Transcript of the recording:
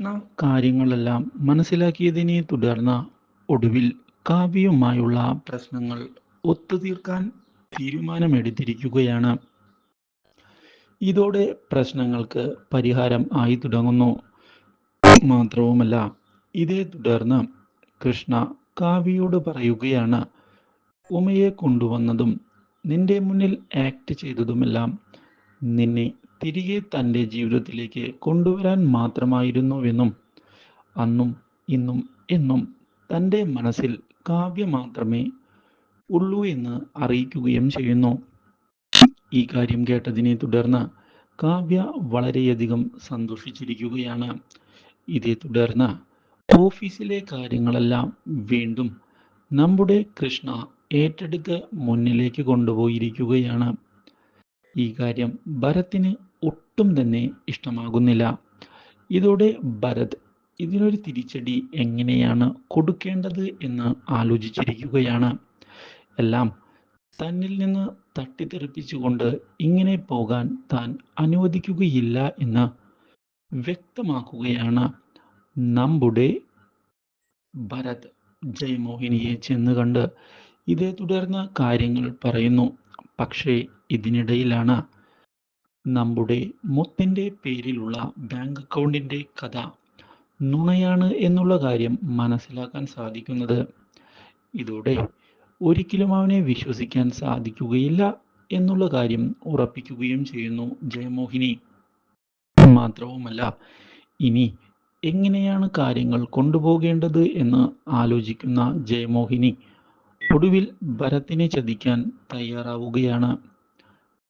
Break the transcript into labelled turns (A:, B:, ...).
A: കൃഷ്ണ. കാര്യങ്ങളെല്ലാം മനസ്സിലാക്കിയതിനെ തുടർന്ന് ഒടുവിൽ കാവ്യയുമായുള്ള പ്രശ്നങ്ങൾ ഒത്തുതീർക്കാൻ തീരുമാനമെടുത്തിരിക്കുകയാണ്. ഇതോടെ പ്രശ്നങ്ങൾക്ക് പരിഹാരം ആയി തുടങ്ങുന്നു. മാത്രവുമല്ല ഇതേ തുടർന്ന് കൃഷ്ണ കാവ്യയോട് പറയുകയാണ് ഉമയെ കൊണ്ടുവന്നതും നിന്റെ മുന്നിൽ ആക്ട് ചെയ്തതുമെല്ലാം നിന്നെ തിരികെ തന്റെ ജീവിതത്തിലേക്ക് കൊണ്ടുവരാൻ മാത്രമായിരുന്നുവെന്നും അന്നും ഇന്നും എന്നും തന്റെ മനസ്സിൽ കാവ്യ മാത്രമേ ഉള്ളൂ എന്ന് അറിയിക്കുകയും ചെയ്യുന്നു. ഈ കാര്യം കേട്ടതിനെ തുടർന്ന് കാവ്യ വളരെയധികം സന്തോഷിച്ചിരിക്കുകയാണ്. ഇതേ തുടർന്ന് ഓഫീസിലെ കാര്യങ്ങളെല്ലാം വീണ്ടും നമ്മുടെ കൃഷ്ണ ഏറ്റെടുത്ത് മുന്നിലേക്ക് കൊണ്ടുപോയിരിക്കുകയാണ്. ഈ കാര്യം ഭരത്തിന് ഒട്ടും തന്നെ ഇഷ്ടമാകുന്നില്ല. ഇതോടെ ഭരത് ഇതിനൊരു തിരിച്ചടി എങ്ങനെയാണ് കൊടുക്കേണ്ടത് എന്ന് ആലോചിച്ചിരിക്കുകയാണ്. എല്ലാം തന്നിൽ നിന്ന് തട്ടിത്തെറിപ്പിച്ചുകൊണ്ട് ഇങ്ങനെ പോകാൻ താൻ അനുവദിക്കുകയില്ല എന്ന് വ്യക്തമാക്കുകയാണ് നമ്മുടെ ഭരത് ജയമോഹിനിയെ ചെന്ന് കണ്ട്. ഇതേ തുടർന്ന് കാര്യങ്ങൾ പറയുന്നു. പക്ഷേ ഇതിനിടയിലാണ് നമ്മുടെ മുത്തിന്റെ പേരിലുള്ള ബാങ്ക് അക്കൗണ്ടിന്റെ കഥ നുണയാണ് എന്നുള്ള കാര്യം മനസ്സിലാക്കാൻ സാധിക്കുന്നത്. ഇതോടെ ഒരിക്കലും അവനെ വിശ്വസിക്കാൻ സാധിക്കുകയില്ല എന്നുള്ള കാര്യം ഉറപ്പിക്കുകയും ചെയ്യുന്നു ജയമോഹിനി. മാത്രവുമല്ല ഇനി എങ്ങനെയാണ് കാര്യങ്ങൾ കൊണ്ടുപോകേണ്ടത് എന്ന് ആലോചിക്കുന്ന ജയമോഹിനി ഒടുവിൽ ഭരത്തിനെ ചതിക്കാൻ തയ്യാറാവുകയാണ്.